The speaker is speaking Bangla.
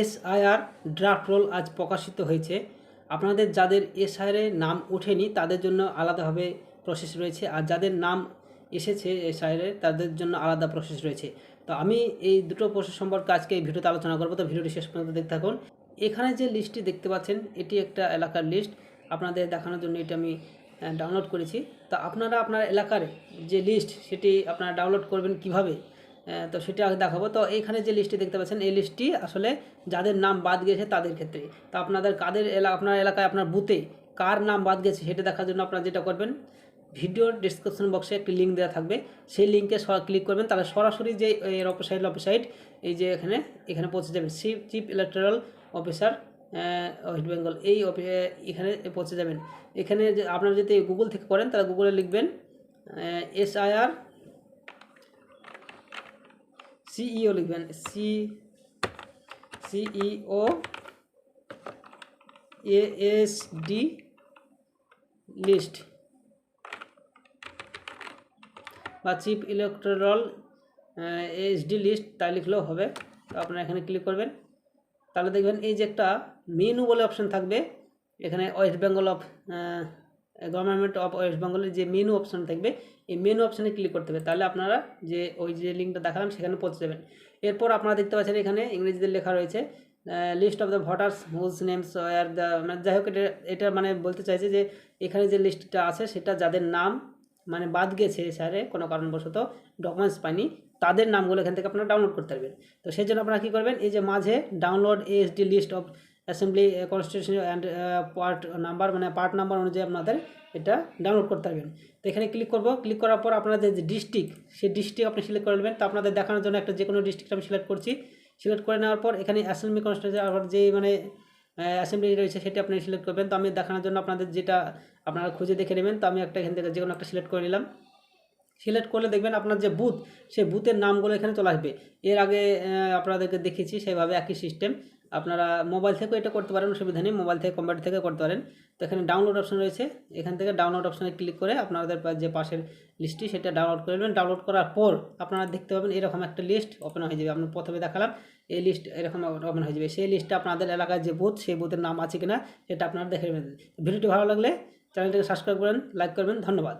এসআইআর ড্রাফট রোল আজ প্রকাশিত হয়েছে। আপনাদের যাদের এসআইআরে নাম ওঠেনি, তাদের জন্য আলাদাভাবে প্রসেস রয়েছে। আর যাদের নাম এসেছে এসআইআরে তাদের জন্য আলাদা প্রসেস রয়েছে। তো আমি এই দুটো প্রসেস সম্পর্কে আজকে এই ভিডিওতে আলোচনা করব। তো ভিডিওটি শেষ পর্যন্ত দেখতে থাকুন। এখানে যে লিস্টটি দেখতে পাচ্ছেন, এটি একটা এলাকার লিস্ট আপনাদের দেখানোর জন্য এটি আমি ডাউনলোড করেছি। তো আপনারা আপনার এলাকার যে লিস্ট সেটি আপনারা ডাউনলোড করবেন কীভাবে? তো সেটা দেখাবো। তো এইখানে যে লিস্টটি দেখতে পাচ্ছেন, এই লিস্টটি আসলে যাদের নাম বাদ গেছে তাদের ক্ষেত্রে। তো আপনাদের কাদের এলা, আপনার এলাকায়, আপনার বুথে কার নাম বাদ গেছে সেটা দেখার জন্য আপনারা যেটা করবেন ভিডিওর ডিসক্রিপশন বক্সে একটি লিঙ্ক দেওয়া থাকবে। সেই লিঙ্কে ক্লিক করবেন, তাহলে সরাসরি যে এর অফিসাইড অফিসাইড এই যে এখানে এখানে পৌঁছে যাবেন। Chief electoral officer West Bengal এই এখানে পৌঁছে যাবেন। এখানে যে, আপনারা যদি গুগল থেকে করেন তাহলে গুগলে লিখবেন এসআইআর সিইও লিখবেন সি সিইও ডি লিস্ট বা চিফ ইলেকট্রাল এইচডি লিস্ট তাই লিখলেও হবে। তো আপনারা এখানে ক্লিক করবেন। তাহলে দেখবেন এই যে একটা মেনু বলে অপশন থাকবে। এখানে West Bengal of government of West বেঙ্গলের যে মেনু অপশন থাকবে, এই মেনু অপশানে ক্লিক করতে হবে। তাহলে আপনারা যে ওই যে লিঙ্কটা দেখালাম, সেখানে পৌঁছে যাবেন। এরপর আপনারা দেখতে পাচ্ছেন এখানে ইংরেজিতে লেখা রয়েছে list of the voters whose names are the মানে যাই হোক, এটা এটা মানে বলতে চাইছে যে, এখানে যে লিস্টটা আছে, সেটা যাদের নাম মানে বাদ গেছে স্যারে, কোনো কারণবশত ডকুমেন্টস পায়নি, তাদের নামগুলো এখান থেকে আপনারা ডাউনলোড করতে পারবেন। তো সেই জন্য আপনারা কী করবেন, এই যে মাঝে download ASD list of assembly constitution and part number মানে পার্ট নাম্বার অনুযায়ী আপনাদের এটা ডাউনলোড করতে পারবেন। তো এখানে ক্লিক করব। ক্লিক করার পর আপনাদের যে ডিস্ট্রিক্ট সেই ডিস্ট্রিক্ট আপনি সিলেক্ট করে নেবেন। তো আপনাদের দেখানোর জন্য একটা যে কোনো ডিস্ট্রিক্ট আমি সিলেক্ট করছি। সিলেক্ট করে নেওয়ার পর এখানে অ্যাসেম্বলি কনস্টিটিউশন আবার যে মানে অ্যাসেম্বলি রয়েছে সেটা আপনি সিলেক্ট করবেন। তো আমি দেখানোর জন্য আপনাদের যেটা আপনারা খুঁজে দেখে নেবেন। তো আমি একটা এখান থেকে যে কোনো একটা সিলেক্ট করে নিলাম। সিলেক্ট করলে দেখবেন আপনার যে বুথ সেই বুথের নামগুলো এখানে চলে আসবে। এর আগে আপনাদেরকে দেখেছি সেভাবে একই সিস্টেম আপনারা মোবাইল থেকেও এটা করতে পারেন, অসুবিধা নেই। মোবাইল থেকে কম্পিউটার থেকে করতে পারেন। তো এখানে ডাউনলোড অপশন রয়েছে। এখান থেকে ডাউনলোড অপশনে ক্লিক করে আপনাদের যে পাশের লিস্টটি সেটা ডাউনলোড করে নেবেন। ডাউনলোড করার পর আপনারা দেখতে পাবেন এরকম একটা লিস্ট ওপেন হয়ে যাবে। আপনার প্রথমে দেখালাম, এই লিস্ট এরকম ওপেন হয়ে যাবে। সেই লিস্টটা আপনাদের এলাকার যে বুথ সেই বুথের নাম আছে কিনা, সেটা আপনারা দেখে নেবেন। ভিডিওটি ভালো লাগলে চ্যানেলটিকে সাবস্ক্রাইব করেন লাইক করবেন। ধন্যবাদ।